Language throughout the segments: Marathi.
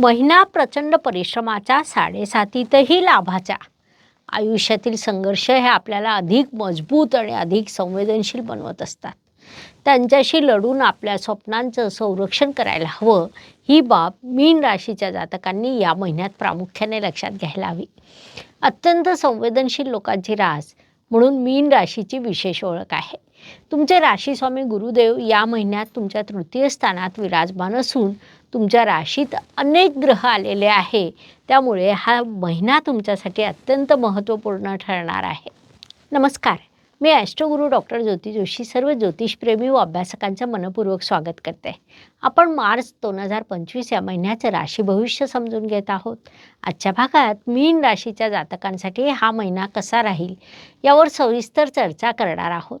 महिना प्रचंड परिश्रमाचा साडेसातीतही लाभाचा आयुष्यातील संघर्ष हे आपल्याला अधिक मजबूत आणि अधिक संवेदनशील बनवत असतात. त्यांच्याशी लढून आपल्या स्वप्नांचं संरक्षण करायला हवं ही बाब मीन राशीच्या जातकांनी या महिन्यात प्रामुख्याने लक्षात घ्यायला हवी. अत्यंत संवेदनशील लोकांची रास म्हणून मीन राशीची विशेष ओळख आहे. तुमचे राशीस्वामी गुरुदेव या महिन्यात तुमच्या तृतीय स्थानात विराजमान असून तुमच्या राशीत अनेक ग्रह आलेले आहे. त्यामुळे हा महिना तुमच्यासाठी अत्यंत महत्त्वपूर्ण ठरणार आहे. नमस्कार. मी ॲस्ट्रोगुरू डॉक्टर ज्योती जोशी सर्व ज्योतिषप्रेमी व अभ्यासकांचं मनपूर्वक स्वागत करते. आपण मार्च दोन हजार पंचवीस या महिन्याचं राशी भविष्य समजून घेत आहोत. आजच्या भागात मीन राशीच्या जातकांसाठी हा महिना कसा राहील यावर सविस्तर चर्चा करणार आहोत.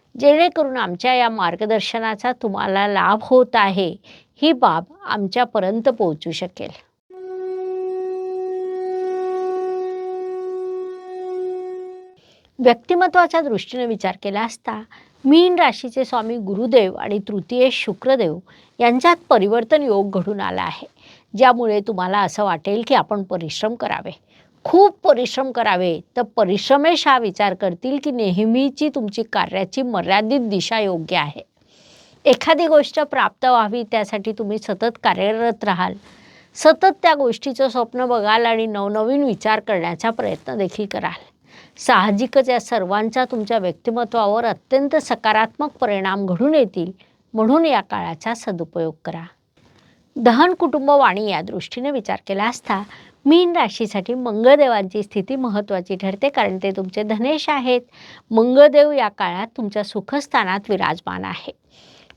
जेणेकरून आमच्या या मार्गदर्शनाचा तुम्हाला लाभ होत आहे ही बाब आमच्यापर्यंत पोहोचू शकेल. व्यक्तिमत्वाच्या दृष्टीने विचार केला असता मीन राशीचे स्वामी गुरुदेव आणि तृतीय शुक्रदेव यांच्यात परिवर्तन योग घडून आला आहे ज्यामुळे तुम्हाला असं वाटेल की आपण परिश्रम करावे. खूप परिश्रम करावे. तर परिश्रमेश हा विचार करतील की नेहमीची तुमची कार्याची मर्यादित दिशा योग्य आहे. एखादी गोष्ट प्राप्त व्हावी त्यासाठी तुम्ही सतत कार्यरत राहाल. सतत त्या गोष्टीचं स्वप्न बघाल आणि नवनवीन विचार करण्याचा प्रयत्न देखील कराल. साहजिकच या सर्वांचा तुमच्या व्यक्तिमत्वावर अत्यंत सकारात्मक परिणाम घडून येतील म्हणून या काळाचा सदुपयोग करा. दहन कुटुंब वाणी या दृष्टीने विचार केला असता मीन राशीसाठी मंगळदेवांची स्थिती महत्त्वाची ठरते कारण ते तुमचे धनेश आहेत. मंगळदेव या काळात तुमच्या सुखस्थानात विराजमान आहे.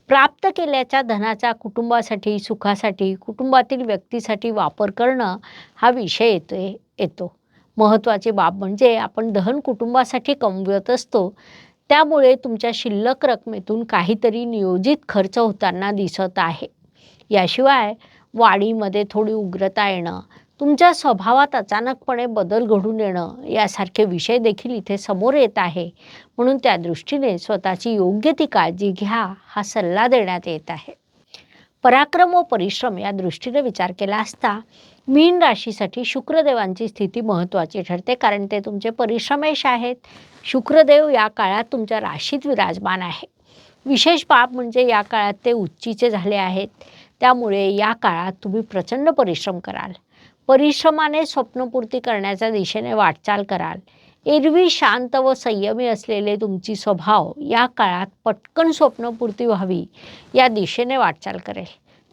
प्राप्त केल्याच्या धनाचा कुटुंबासाठी सुखासाठी कुटुंबातील व्यक्तीसाठी वापर करणं हा विषय येतो येतो. महत्त्वाची बाब म्हणजे आपण दहन कुटुंबासाठी कमवत असतो. त्यामुळे तुमच्या शिल्लक रकमेतून काहीतरी नियोजित खर्च होताना दिसत आहे. याशिवाय वाढीमध्ये थोडी उग्रता येणं तुमच्या स्वभावात अचानकपणे बदल घडून येणं यासारखे विषय देखील इथे समोर येत आहे. म्हणून त्या दृष्टीने स्वतःची योग्य ती काळजी घ्या हा सल्ला देण्यात येत आहे. पराक्रम व परिश्रम या दृष्टीने विचार केला असता मीन राशीसाठी शुक्रदेवांची स्थिती महत्त्वाची ठरते कारण ते तुमचे परिश्रमेश आहेत. शुक्रदेव या काळात तुमच्या राशीत विराजमान आहे. विशेष बाब म्हणजे या काळात ते उच्चीचे झाले आहेत. त्यामुळे या काळात तुम्ही प्रचंड परिश्रम कराल. परिश्रमाने स्वप्नपूर्ती करण्याच्या दिशेने वाटचाल कराल. एरवी शांत व संयमी असलेले तुमची स्वभाव या काळात पटकन स्वप्नपूर्ती व्हावी या दिशेने वाटचाल करेल.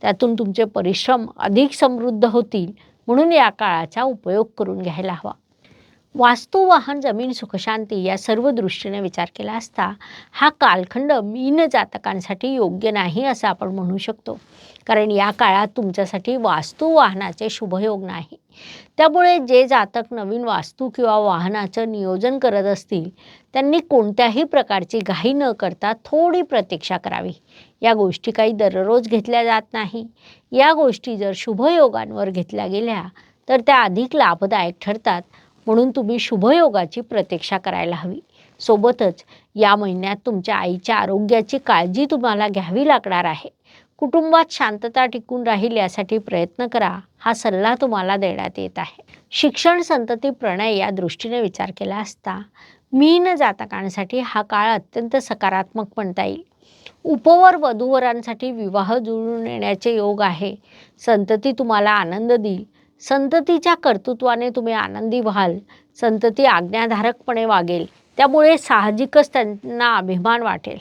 त्यातून तुमचे परिश्रम अधिक समृद्ध होतील म्हणून या काळाचा उपयोग करून घ्यायला हवा. वास्तू वाहन जमीन सुखशांती या सर्व दृष्टीने विचार केला असता हा कालखंड मीन जातकांसाठी योग्य नाही असं आपण म्हणू शकतो. कारण या काळात तुमच्यासाठी वास्तू वाहनाचे शुभयोग नाही. त्यामुळे जे जातक नवीन वास्तू किंवा वाहनाचं नियोजन करत असतील त्यांनी कोणत्याही प्रकारची घाई न करता थोडी प्रतीक्षा करावी. या गोष्टी काही दररोज घेतल्या जात नाही. या गोष्टी जर शुभयोगांवर घेतल्या गेल्या तर त्या अधिक लाभदायक ठरतात. म्हणून तुम्ही शुभयोगाची प्रतीक्षा करायला हवी. सोबतच या महिन्यात तुमच्या आईच्या आरोग्याची काळजी तुम्हाला घ्यावी लागणार आहे. कुटुंबात शांतता टिकून राहील यासाठी प्रयत्न करा. हा सल्ला तुम्हाला देण्यात येत आहे. शिक्षण संतती प्रणय या दृष्टीने विचार केला असता मीन जातकांसाठी हा काळ अत्यंत सकारात्मक म्हणता येईल. उपवर वधूवरांसाठी विवाह जुळून येण्याचे योग आहे. संतती तुम्हाला आनंद देईल. संततीच्या कर्तृत्वाने तुम्ही आनंदी व्हाल. संतती आज्ञाधारकपणे वागेल. त्यामुळे साहजिकच त्यांना अभिमान वाटेल.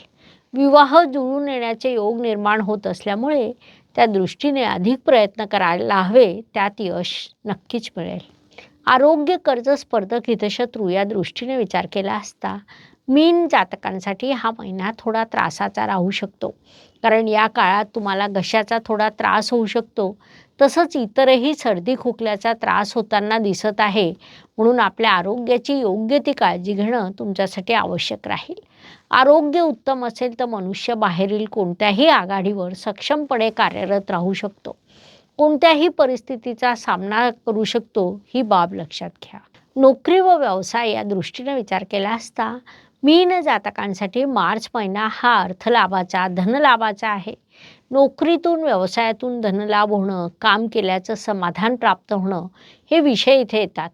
विवाह जुळून येण्याचे योग निर्माण होत असल्यामुळे त्या दृष्टीने अधिक प्रयत्न करायला हवे त्यात यश नक्कीच मिळेल. आरोग्य कर्ज स्पर्धक हितशत्रू या दृष्टीने विचार केला असता मीन जातकांसाठी हा महिना थोडा त्रासाचा राहू शकतो. कारण या काळात तुम्हाला घशाचा थोडा त्रास होऊ शकतो. तसंच इतरही सर्दी खोकल्याचा त्रास होताना दिसत आहे. म्हणून आपल्या आरोग्याची योग्य ती काळजी घेणं तुमच्यासाठी आवश्यक राहील. आरोग्य उत्तम असेल तर मनुष्य बाहेरील कोणत्याही आघाडीवर सक्षमपणे कार्यरत राहू शकतो. कोणत्याही परिस्थितीचा सामना करू शकतो ही बाब लक्षात घ्या. नोकरी व व्यवसाय या दृष्टीने विचार केला असता मीन जातकांसाठी मार्च महिना हा अर्थलाभाचा धनलाभाचा आहे. नोकरीतून व्यवसायातून धनलाभ होणं काम केल्याचं समाधान प्राप्त होणं हे विषय इथे येतात.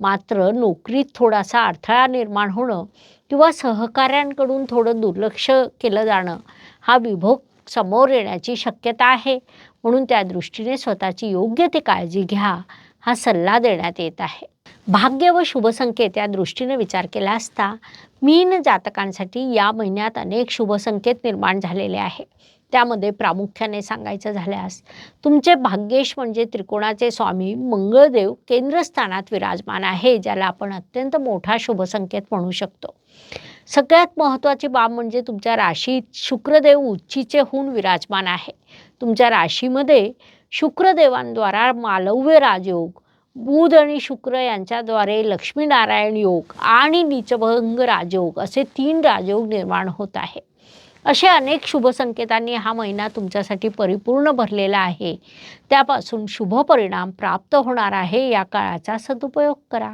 मात्र नोकरीत थोडासा अडथळा निर्माण होणं किंवा सहकाऱ्यांकडून थोडं दुर्लक्ष केलं जाणं हा विभोग समोर येण्याची शक्यता आहे. म्हणून त्या दृष्टीने स्वतःची योग्य ती काळजी घ्या. हा सल्ला देण्यात येत आहे. भाग्य व शुभसंकेत या दृष्टीने विचार केला असता मीन जातकांसाठी या महिन्यात अनेक शुभसंकेत निर्माण झालेले आहे. त्यामध्ये प्रामुख्याने सांगायचं झाल्यास तुमचे भाग्येश म्हणजे त्रिकोणाचे स्वामी मंगळदेव केंद्रस्थानात विराजमान आहे ज्याला आपण अत्यंत मोठा शुभसंकेत म्हणू शकतो. सगळ्यात महत्त्वाची बाब म्हणजे तुमच्या राशीत शुक्रदेव उच्चीचे होऊन विराजमान आहे. तुमच्या राशीमध्ये शुक्रदेवांद्वारा मालव्य राजयोग बुध आणि शुक्र यांच्याद्वारे लक्ष्मीनारायण योग आणि नीचभंग राजयोग असे तीन राजयोग निर्माण होत आहे. असे अनेक शुभसंकेतांनी हा महिना तुमच्यासाठी परिपूर्ण भरलेला आहे. त्यापासून शुभ परिणाम प्राप्त होणार आहे या काळाचा सदुपयोग करा.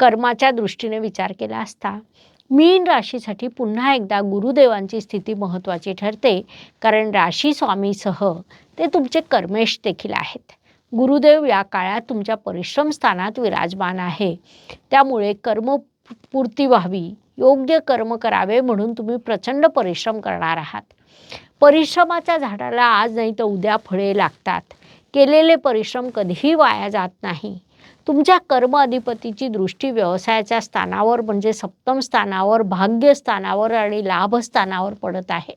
कर्माच्या दृष्टीने विचार केला असता मीन राशीसाठी पुन्हा एकदा गुरुदेवांची स्थिती महत्त्वाची ठरते कारण राशी स्वामीसह ते तुमचे कर्मेश देखील आहेत. गुरुदेव या काळात तुमच्या परिश्रम स्थानात विराजमान आहे. त्यामुळे कर्मपूर्ती व्हावी योग्य कर्म करावे म्हणून तुम्ही प्रचंड परिश्रम करणार आहात. परिश्रमाच्या झाडाला आज नाही तर उद्या फळे लागतात. केलेले परिश्रम कधीही वाया जात नाही. तुमच्या कर्म अधिपतीची दृष्टी व्यवसायाच्या स्थानावर म्हणजे सप्तम स्थानावर भाग्य स्थानावर आणि लाभ स्थानावर पडत आहे.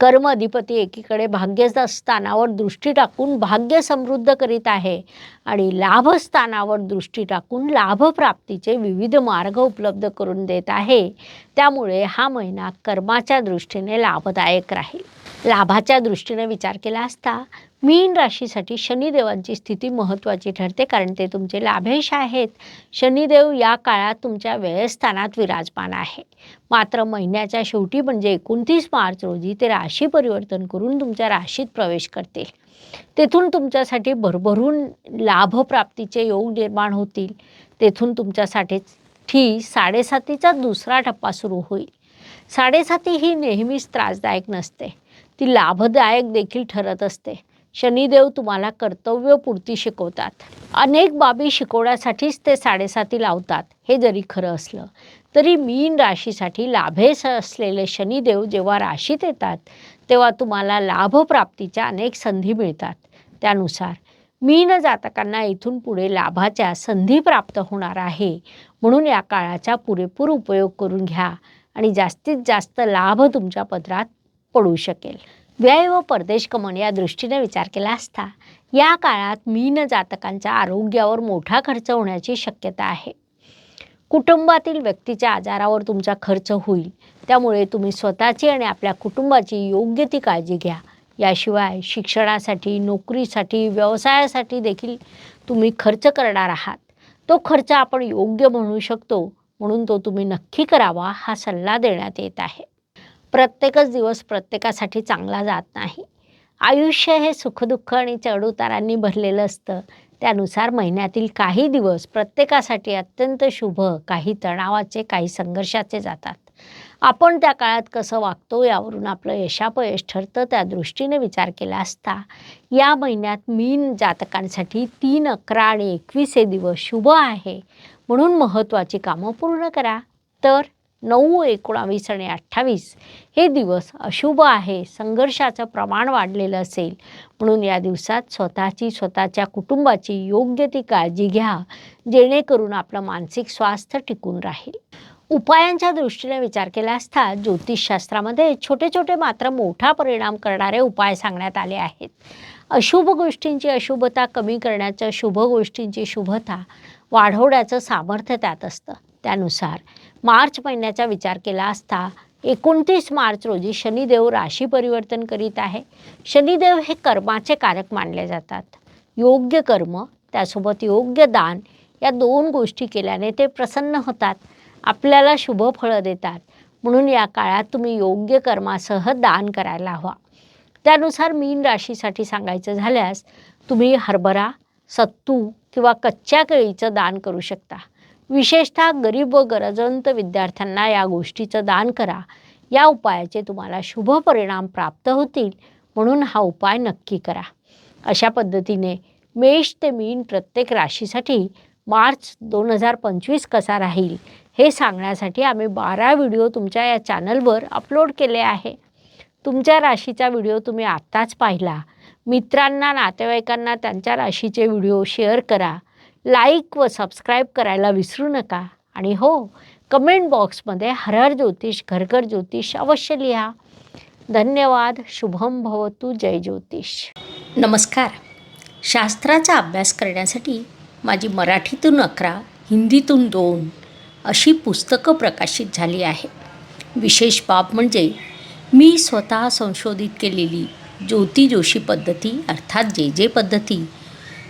कर्म अधिपती एकीकडे भाग्य स्थानावर दृष्टी टाकून भाग्य समृद्ध करीत आहे आणि लाभस्थानावर दृष्टी टाकून लाभप्राप्तीचे विविध मार्ग उपलब्ध करून देत आहे. त्यामुळे हा महिना कर्माच्या दृष्टीने लाभदायक राहील. लाभाच्या दृष्टीने विचार केला असता मीन राशीसाठी शनिदेवांची स्थिती महत्त्वाची ठरते कारण ते तुमचे लाभेश आहेत. शनिदेव या काळात तुमच्या व्ययस्थानात विराजमान आहे. मात्र महिन्याच्या शेवटी म्हणजे एकोणतीस मार्च रोजी ते राशी परिवर्तन करून तुमच्या राशीत प्रवेश करतील. तेथून तुमच्यासाठी भरभरून लाभप्राप्तीचे योग निर्माण होतील. तेथून तुमच्यासाठी ठी साडेसातीचा दुसरा टप्पा सुरू होईल. साडेसाती ही नेहमीच त्रासदायक नसते. ती लाभदायक देखील ठरत असते. शनिदेव तुम्हाला कर्तव्यपूर्ती शिकवतात. अनेक बाबी शिकवण्यासाठीच ते साडेसाती लावतात हे जरी खरं असलं तरी मीन राशीसाठी लाभेस असलेले शनिदेव जेव्हा राशीत येतात तेव्हा तुम्हाला लाभप्राप्तीच्या अनेक संधी मिळतात. त्यानुसार मीन जातकांना इथून पुढे लाभाच्या संधी प्राप्त होणार आहे म्हणून या काळाचा पुरेपूर उपयोग करून घ्या आणि जास्तीत जास्त लाभ तुमच्या पदरात पडू शकेल. व्यय व परदेश गमन या दृष्टीने विचार केला असता या काळात मीन जातकांच्या आरोग्यावर मोठा खर्च होण्याची शक्यता आहे. कुटुंबातील व्यक्तीच्या आजारावर तुमचा खर्च होईल. त्यामुळे तुम्ही स्वतःची आणि आपल्या कुटुंबाची योग्य ती काळजी घ्या. याशिवाय शिक्षणासाठी नोकरीसाठी व्यवसायासाठी देखील तुम्ही खर्च करणार आहात. तो खर्च आपण योग्य म्हणू शकतो म्हणून तो तुम्ही नक्की करावा हा सल्ला देण्यात येत आहे. प्रत्येकच दिवस प्रत्येकासाठी चांगला जात नाही. आयुष्य हे सुखदुःख आणि चढउतारांनी भरलेलं असतं. त्यानुसार महिन्यातील काही दिवस प्रत्येकासाठी अत्यंत शुभ काही तणावाचे काही संघर्षाचे जातात. आपण त्या काळात कसं वागतो यावरून आपलं यशापयश ठरतं त्या दृष्टीने विचार केला असता. या महिन्यात मीन जातकांसाठी तीन अकरा आणि एकवीस हे दिवस शुभ आहे. म्हणून महत्त्वाची कामं पूर्ण करा. तर नऊ एकोणावीस आणि अठ्ठावीस हे दिवस अशुभ आहे. संघर्षाचं प्रमाण वाढलेलं असेल. म्हणून या दिवसात स्वतःची स्वतःच्या कुटुंबाची योग्य ती काळजी घ्या जेणेकरून आपलं मानसिक स्वास्थ्य टिकून राहील. उपायांच्या दृष्टीने विचार केला असता ज्योतिषशास्त्रामध्ये छोटे छोटे मात्र मोठा परिणाम करणारे उपाय सांगण्यात आले आहेत. अशुभ गोष्टींची अशुभता कमी करण्याचं शुभ गोष्टींची शुभता वाढवण्याचं सामर्थ्य त्यात असतं. त्यानुसार मार्च महिन्याचा विचार केला असता एकोणतीस मार्च रोजी शनिदेव राशी परिवर्तन करीत आहे. शनिदेव हे कर्माचे कारक मानले जातात. योग्य कर्म त्यासोबत योग्य दान या दोन गोष्टी केल्याने ते प्रसन्न होतात आपल्याला शुभ फळं देतात. म्हणून या काळात तुम्ही योग्य कर्मासह दान करायला हवा. त्यानुसार मीन राशीसाठी सांगायचं झाल्यास तुम्ही हरभरा सत्तू किंवा कच्च्या केळीचं दान करू शकता. विशेषतः गरीब व गरजवंत विद्यार्थ्यांना या गोष्टीचं दान करा. या उपायाचे तुम्हाला शुभ परिणाम प्राप्त होतील म्हणून हा उपाय नक्की करा. अशा पद्धतीने मेष ते मीन प्रत्येक राशीसाठी मार्च दोन हजार पंचवीस कसा राहील हे सांगण्यासाठी आम्ही बारा व्हिडिओ तुमच्या या चॅनलवर अपलोड केले आहे. तुमच्या राशीचा व्हिडिओ तुम्ही आत्ताच पाहिला. मित्रांना नातेवाईकांना त्यांच्या राशीचे व्हिडिओ शेअर करा. लाईक व सबस्क्राईब करायला विसरू नका. आणि हो कमेंट बॉक्समध्ये हर हर ज्योतिष घरघर ज्योतिष अवश्य लिहा. धन्यवाद शुभम भवतु जय ज्योतिष. नमस्कार. शास्त्राचा अभ्यास करण्यासाठी माझी मराठीतून अकरा हिंदीतून दोन अशी पुस्तकं प्रकाशित झाली आहे विशेष बाब म्हणजे मी स्वतः संशोधित केलेली ज्योती जोशी पद्धती अर्थात जे जे पद्धती